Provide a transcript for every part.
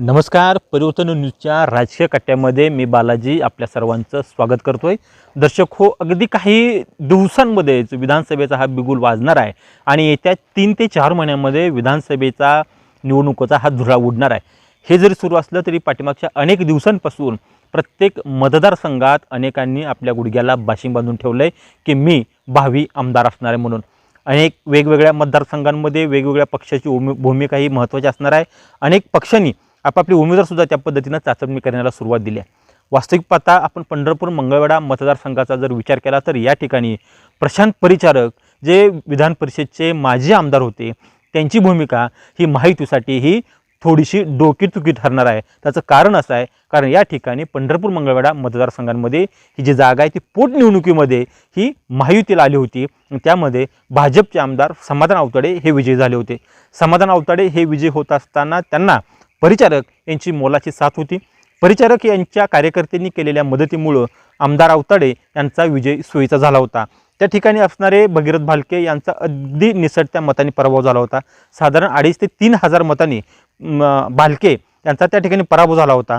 नमस्कार परिवर्तन न्यूजच्या राजकीय कट्ट्यामध्ये मी बालाजी आपल्या सर्वांचं स्वागत करतो आहे दर्शक हो अगदी काही दिवसांमध्येच विधानसभेचा हा बिगुल वाजणार आहे आणि येत्या तीन ते चार महिन्यामध्ये विधानसभेचा निवडणुकीचा हा धुरा उडणार आहे. हे जरी सुरू असलं तरी पाठीमागच्या अनेक दिवसांपासून प्रत्येक मतदारसंघात अनेकांनी आपल्या गुडघ्याला बाशिंग बांधून ठेवलं आहे की मी भावी आमदार असणार आहे म्हणून. अनेक वेगवेगळ्या मतदारसंघांमध्ये वेगवेगळ्या पक्षाची उमे भूमिका ही महत्त्वाची असणार आहे. अनेक पक्षांनी आपापले उमेदवारसुद्धा त्या पद्धतीनं चाचपणी करण्याला सुरुवात दिली आहे. वास्तविक पाहता आपण पंढरपूर मंगळवेढा मतदारसंघाचा जर विचार केला तर या ठिकाणी प्रशांत परिचारक जे विधान परिषदचे माजी आमदार होते त्यांची भूमिका ही माहितीसाठी ही थोडीशी डोकीचुकी ठरणार आहे. त्याचं कारण असं आहे कारण या ठिकाणी पंढरपूर मंगळवेढा मतदारसंघांमध्ये ही जी जागा आहे ती पोटनिवडणुकीमध्ये ही महायुतीला आली होती. त्यामध्ये भाजपचे आमदार समाधान आवताडे हे विजयी झाले होते. समाधान आवताडे हे विजयी होत असताना त्यांना परिचारक यांची मोलाची साथ होती. परिचारक यांच्या कार्यकर्त्यांनी केलेल्या मदतीमुळं आमदार आवताडे यांचा विजय सोयीचा झाला होता. त्या ठिकाणी असणारे भगीरथ भालके यांचा अगदी निसटत्या मताने पराभव झाला होता. साधारण अडीच ते तीन हजार मतांनी म, भालके यांचा त्या ठिकाणी पराभव झाला होता.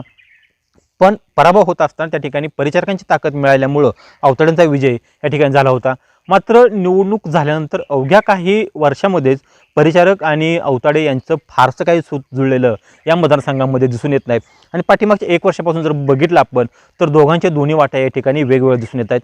पण पराभव होत असताना त्या ठिकाणी परिचारकांची ताकद मिळाल्यामुळं अवताड्यांचा विजय या ठिकाणी झाला होता. मात्र निवडणूक झाल्यानंतर अवघ्या काही वर्षामध्येच परिचारक आणि अवताडे यांचं फारसं काही सु जुळलेलं या मतदारसंघामध्ये दिसून येत नाही. आणि पाठीमागच्या एक वर्षापासून जर बघितलं आपण तर दोघांच्या दोन्ही वाटा या ठिकाणी वेगवेगळ्या दिसून येत आहेत.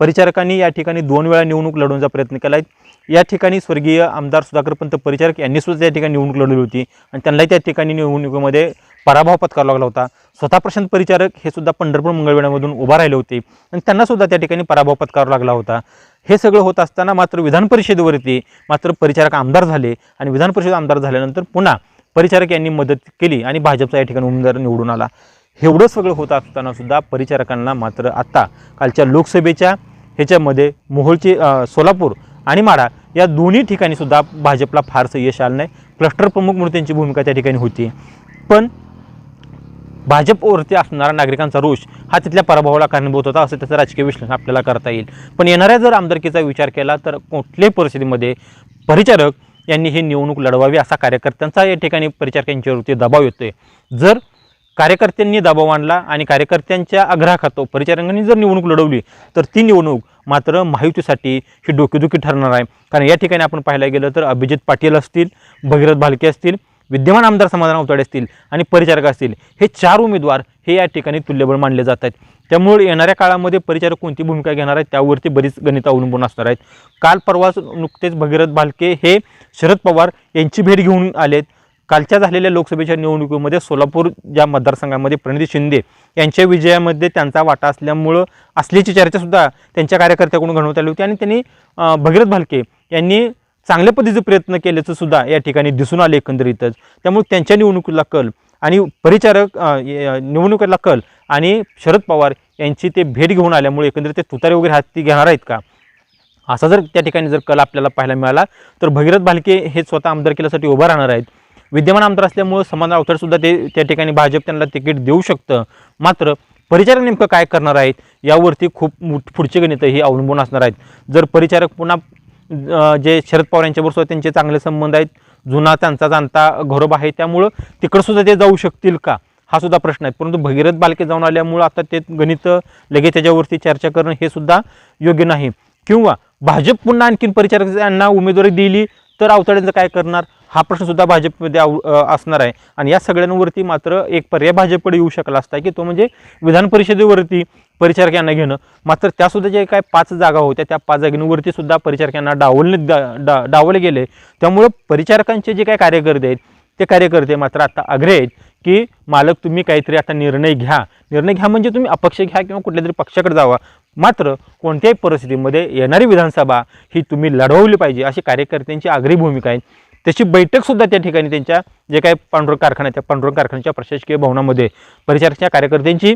परिचारकांनी या ठिकाणी दोन वेळा निवडणूक लढवण्याचा प्रयत्न केला आहे. या ठिकाणी स्वर्गीय आमदार सुधाकर पंत परिचारक यांनी सुद्धा या ठिकाणी निवडणूक लढवली होती. आणि त्यांनाही त्या ठिकाणी निवडणुकीमध्ये पराभव पत्करावा लागला होता. स्वतः प्रशांत परिचारक हे सुद्धा पंढरपूर मंगळवेढ्यामधून उभा राहिले होते. आणि त्यांना सुद्धा त्या ठिकाणी पराभव पत्करावा लागला होता. हे सगळं होत असताना मात्र विधान परिषदेवरती मात्र परिचारक आमदार झाले आणि विधान परिषद आमदार झाल्यानंतर पुन्हा परिचारक यांनी मदत केली आणि भाजपचा या ठिकाणी उमेदवार निवडून आला. एवढं सगळं होत असताना सुद्धा परिचारकांना मात्र आत्ता कालच्या लोकसभेच्या ह्याच्यामध्ये मोहोळचे सोलापूर आणि माढा या दोन्ही ठिकाणी सुद्धा भाजपला फारसं यश आलं नाही. क्लस्टर प्रमुख म्हणून त्यांची भूमिका त्या ठिकाणी होती. पण भाजपवरती असणारा नागरिकांचा रोष हा तिथल्या पराभवाला कारणीभूत होता असं त्याचं राजकीय विश्लेषण आपल्याला करता येईल. पण येणाऱ्या जर आमदारकीचा विचार केला तर कुठल्याही परिस्थितीमध्ये परिचारक यांनी ही निवडणूक लढवावी असा कार्यकर्त्यांचा या ठिकाणी परिचारकांच्यावरती दबाव येतोय. जर कार्यकर्त्यांनी दबाव आणला आणि कार्यकर्त्यांच्या आग्रहाखातो परिचारकांनी जर निवडणूक लढवली तर ती निवडणूक मात्र महायुतीसाठी ही डोकेदुखी ठरणार आहे. कारण या ठिकाणी आपण पाहायला गेलं तर अभिजित पाटील असतील भगीरथ भालके असतील विद्यमान आमदार समाधान अवताडे असतील आणि परिचारक असतील हे चार उमेदवार हे या ठिकाणी तुल्यबळ मानले जात आहेत. त्यामुळे येणाऱ्या काळामध्ये परिचारक कोणती भूमिका घेणार आहेत त्यावरती बरीच गणित अवलंबून असणार आहेत. काल परवाच नुकतेच भगीरथ भालके हे शरद पवार यांची भेट घेऊन आलेत कालच्या झालेल्या लोकसभेच्या निवडणुकीमध्ये सोलापूर या मतदारसंघामध्ये प्रणिती शिंदे यांच्या विजयामध्ये त्यांचा वाटा असल्यामुळं असल्याची चर्चासुद्धा त्यांच्या कार्यकर्त्याकडून घडवण्यात आली होती आणि त्यांनी भगीरथ भालके यांनी चांगल्या पद्धतीचे प्रयत्न केल्याचं सुद्धा या ठिकाणी दिसून आले एकंदरीतच. त्यामुळे त्यांच्या निवडणुकीला कल आणि परिचारक निवडणुकीला कल आणि शरद पवार यांची ते भेट घेऊन आल्यामुळे एकंदरीत ते तुतारे वगैरे हाती घेणार आहेत का? असा जर त्या ठिकाणी जर कल आपल्याला पाहायला मिळाला तर भगीरथ भालके हे स्वतः आमदार केल्यासाठी उभं राहणार आहेत. विद्यमान आमदार असल्यामुळे समान अवतारसुद्धा ते त्या ठिकाणी भाजप त्यांना तिकीट देऊ शकतं. मात्र परिचारक नेमकं काय करणार आहेत यावरती खूप मोठ- पुढचे गणितं ही अवलंबून असणार आहेत. जर परिचारक पुन्हा जे शरद पवार यांच्याबरोबर त्यांचे चांगले संबंध आहेत. जुना त्यांचा जाणता घरोबा आहे. त्यामुळं तिकडं सुद्धा ते जाऊ शकतील का? हा सुद्धा प्रश्न आहे. परंतु भगीरथ बालके जाऊन आल्यामुळं आता ते गणित लगेच त्याच्यावरती चर्चा करणं हे सुद्धा योग्य नाही. किंवा भाजप पुन्हा आणखीन परिचारक यांना उमेदवारी दिली तर अवताड्यांचं काय करणार? हा प्रश्नसुद्धा भाजपमध्ये आव- असणार आहे. आणि या सगळ्यांवरती मात्र एक पर्याय भाजपकडे येऊ शकला असता की तो म्हणजे विधान परिषदेवरती परिचारकांना घेणं. मात्र त्यासुद्धा जे काय पाच जागा होत्या त्या पाच जागेवरती सुद्धा परिचारकांना डावलणे डा- डा- डावले गेले. त्यामुळं परिचारकांचे जे काय कार्यकर्ते आहेत ते कार्यकर्ते मात्र आता आग्रह आहेत की मालक तुम्ही काहीतरी आता निर्णय घ्या. निर्णय घ्या म्हणजे तुम्ही अपक्ष घ्या किंवा कुठल्या तरी पक्षाकडे जावा. मात्र कोणत्याही परिस्थितीमध्ये येणारी विधानसभा ही तुम्ही लढवली पाहिजे अशी कार्यकर्त्यांची आग्रही भूमिका आहे. त्याची बैठकसुद्धा त्या ठिकाणी त्यांच्या जे काही पांडुरंग कारखाना त्या पांडुरंग कारखान्याच्या प्रशासकीय भवनामध्ये परिचारकच्या कार्यकर्त्यांची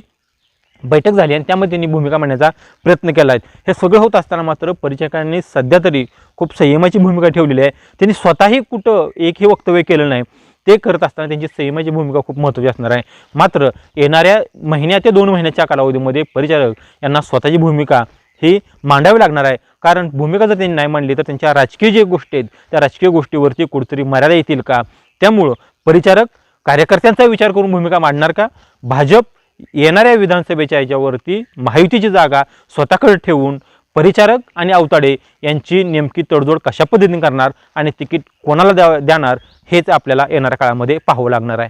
बैठक झाली आणि त्यामध्ये त्यांनी भूमिका मांडण्याचा प्रयत्न केला आहे. हे सगळं होत असताना मात्र परिचारकांनी सध्या तरी खूप संयमाची भूमिका ठेवलेली आहे. त्यांनी स्वतःही कुठं एकही वक्तव्य केलं नाही ते करत असताना त्यांची संयमाची भूमिका खूप महत्त्वाची असणार आहे. मात्र येणाऱ्या महिन्या ते दोन महिन्याच्या कालावधीमध्ये परिचारक यांना स्वतःची भूमिका ही मांडावी लागणार आहे. कारण भूमिका जर त्यांनी नाही मांडली तर त्यांच्या राजकीय जे गोष्टी आहेत त्या राजकीय गोष्टीवरती कुठेतरी मर्यादा येतील का? त्यामुळं परिचारक कार्यकर्त्यांचा विचार करून भूमिका मांडणार का? भाजप येणाऱ्या विधानसभेच्या याच्यावरती माहितीची जागा स्वतःकडे ठेवून परिचारक आणि अवताडे यांची नेमकी तडजोड कशा पद्धतीने करणार आणि तिकीट कोणाला द्या देणार हेच आपल्याला येणाऱ्या काळामध्ये पाहावं लागणार आहे.